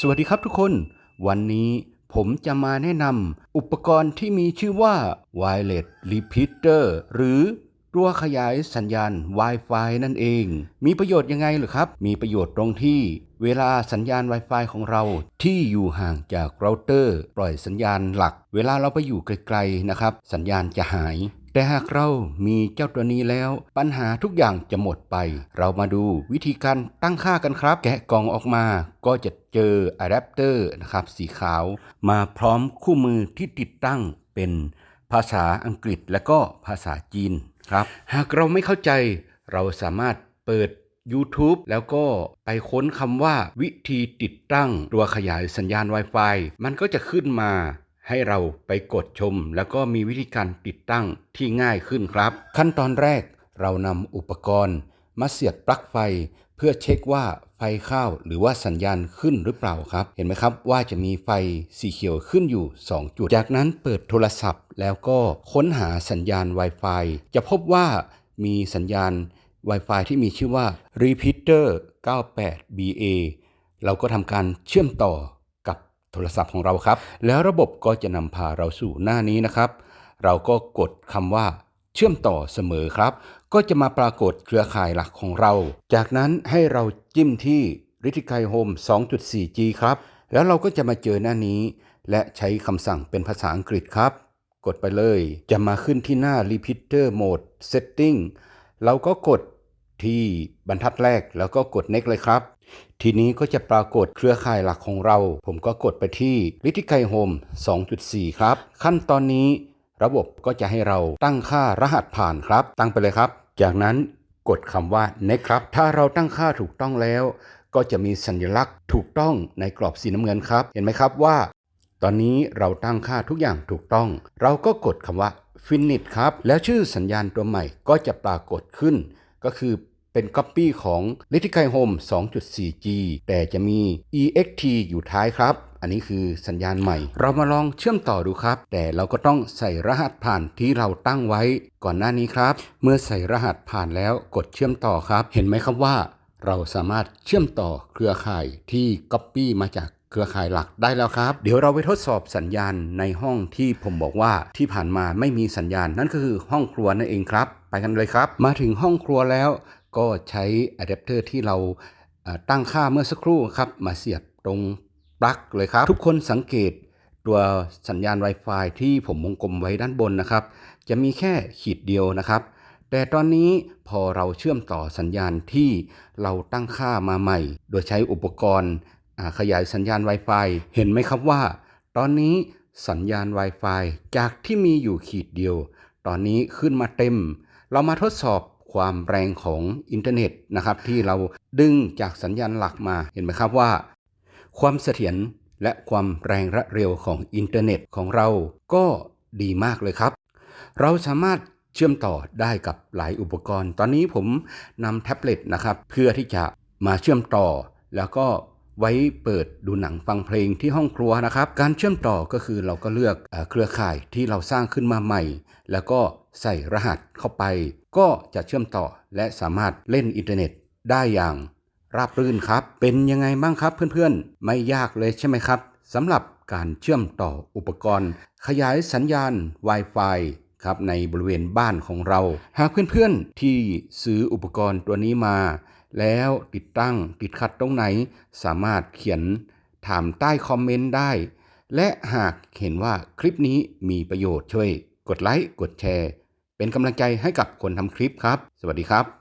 สวัสดีครับทุกคน วันนี้ผมจะมาแนะนำอุปกรณ์ที่มีชื่อว่า Wireless Repeater หรือตัวขยายสัญญาณ Wi-Fi นั่นเอง มีประโยชน์ยังไงหรือครับ มีประโยชน์ตรงที่เวลาสัญญาณ Wi-Fi ของเราที่อยู่ห่างจากเราเตอร์ ปล่อยสัญญาณหลัก เวลาเราไปอยู่ไกลๆนะครับ สัญญาณจะหาย แต่หากเรามีเจ้าตัวนี้แล้ว ปัญหาทุกอย่างจะหมดไป เรามาดูวิธีการตั้งค่ากันครับ แกะกล่องออกมาก็จะ จออะแดปเตอร์นะครับสีขาว มาพร้อมคู่มือที่ติดตั้งเป็นภาษาอังกฤษและก็ภาษาจีนครับ หากเราไม่เข้าใจเราสามารถเปิด YouTube แล้วก็ไปค้นคำว่าวิธีติดตั้งตัวขยายสัญญาณ Wi-Fi มันก็จะขึ้นมาให้เราไปกดชม แล้วก็มีวิธีการติดตั้งที่ง่ายขึ้นครับ ขั้นตอนแรกเรานำอุปกรณ์ มาเสียบปลั๊กไฟเพื่อเช็คว่าไฟเข้าหรือว่าสัญญาณขึ้นหรือเปล่าครับ เห็นไหมครับว่าจะมีไฟสีเขียวขึ้นอยู่ 2 จุด จากนั้นเปิดโทรศัพท์ แล้วก็ค้นหาสัญญาณ Wi-Fi จะพบว่ามีสัญญาณ Wi-Fi ที่มีชื่อว่า Repeater 98BA เราก็ทำการเชื่อมต่อกับโทรศัพท์ของเราครับ แล้วระบบก็จะนำพาเราสู่หน้านี้นะครับ เราก็กดคำว่าเชื่อมต่อเสมอครับ ก็จะมาปรากฏเครือข่ายหลักของเรา จากนั้นให้เราจิ้มที่ r i t i k a i Home 2.4G ครับ แล้วเราก็จะมาเจอหน้านี้ และใช้คำสั่งเป็นภาษาอังกฤษครับ กดไปเลย จะมาขึ้นที่หน้า Repeater Mode Setting เราก็กดที่บรรทัดแรกแล้วก็กด Next เลยครับ ทีนี้ก็จะปรากฏเครือข่ายหลักของเรา ผมก็กดไปที่ r i t i k a i Home 2.4 ครับ ขั้นตอนนี้ ระบบก็จะให้เราตั้งค่ารหัสผ่านครับ ตั้งไปเลยครับ จากนั้นกดคำว่า next ครับ ถ้าเราตั้งค่าถูกต้องแล้ว ก็จะมีสัญลักษณ์ถูกต้องในกรอบสีน้ำเงินครับ เห็นไหมครับว่า ตอนนี้เราตั้งค่าทุกอย่างถูกต้อง เราก็กดคำว่า finish ครับ แล้วชื่อสัญญาณตัวใหม่ก็จะปรากฏขึ้น ก็คือเป็น Copy ของ l i t i k a i Home 2.4G แต่จะมี EXT อยู่ท้ายครับ อันนี้คือสัญญาณใหม่ เรามาลองเชื่อมต่อดูครับ แต่เราก็ต้องใส่รหัสผ่านที่เราตั้งไว้ ก่อนหน้านี้ครับ เมื่อใส่รหัสผ่านแล้วกดเชื่อมต่อครับ เห็นไหมครับว่า เราสามารถเชื่อมต่อเครือข่ายที่ Copy มาจากเครือข่ายหลักได้แล้วครับ เดี๋ยวเราไปทดสอบสัญญาณในห้องที่ผมบอกว่าที่ผ่านมาไม่มีสัญญาณ นั่นก็คือห้องครัวนั่นเองครับ ไปกันเลยครับ มาถึงห้องครัวแล้ว ก็ใช้อะแดปเตอร์ที่เราตั้งค่าเมื่อสักครู่ครับ มาเสียบตรง ปลั๊กเลยครับ ทุกคนสังเกตตัวสัญญาณ Wi-Fi ที่ผมวงกลมไว้ด้านบนนะครับ จะมีแค่ขีดเดียวนะครับ แต่ตอนนี้พอเราเชื่อมต่อสัญญาณที่เราตั้งค่ามาใหม่ โดยใช้อุปกรณ์ขยายสัญญาณ Wi-Fi เห็นไหมครับว่า ตอนนี้สัญญาณ Wi-Fi จากที่มีอยู่ขีดเดียว ตอนนี้ขึ้นมาเต็ม เรามาทดสอบความแรงของอินเทอร์เน็ตนะครับ ที่เราดึงจากสัญญาณหลักมาเห็นไหมครับว่า ความเสถียรและความแรงและเร็วของอินเทอร์เน็ตของเราก็ดีมากเลยครับ เราสามารถเชื่อมต่อได้กับหลายอุปกรณ์ ตอนนี้ผมนำแท็บเล็ตนะครับ เพื่อที่จะมาเชื่อมต่อ แล้วก็ไว้เปิดดูหนังฟังเพลงที่ห้องครัวนะครับ การเชื่อมต่อก็คือเราก็เลือกเครือข่ายที่เราสร้างขึ้นมาใหม่ แล้วก็ใส่รหัสเข้าไป ก็จะเชื่อมต่อและสามารถเล่นอินเทอร์เน็ตได้อย่าง ราบรื่นครับ เป็นยังไงบ้างครับเพื่อนๆ ไม่ยากเลยใช่ไหมครับสำหรับการเชื่อมต่ออุปกรณ์ ขยายสัญญาณ Wi-Fi ครับในบริเวณบ้านของเรา หากเพื่อนๆ ที่ซื้ออุปกรณ์ตัวนี้มา แล้วติดตั้งติดขัดตรงไหน สามารถเขียนถามใต้คอมเมนต์ได้ และหากเห็นว่าคลิปนี้มีประโยชน์ช่วย กดไลค์กดแชร์ เป็นกำลังใจให้กับคนทำคลิปครับ สวัสดีครับ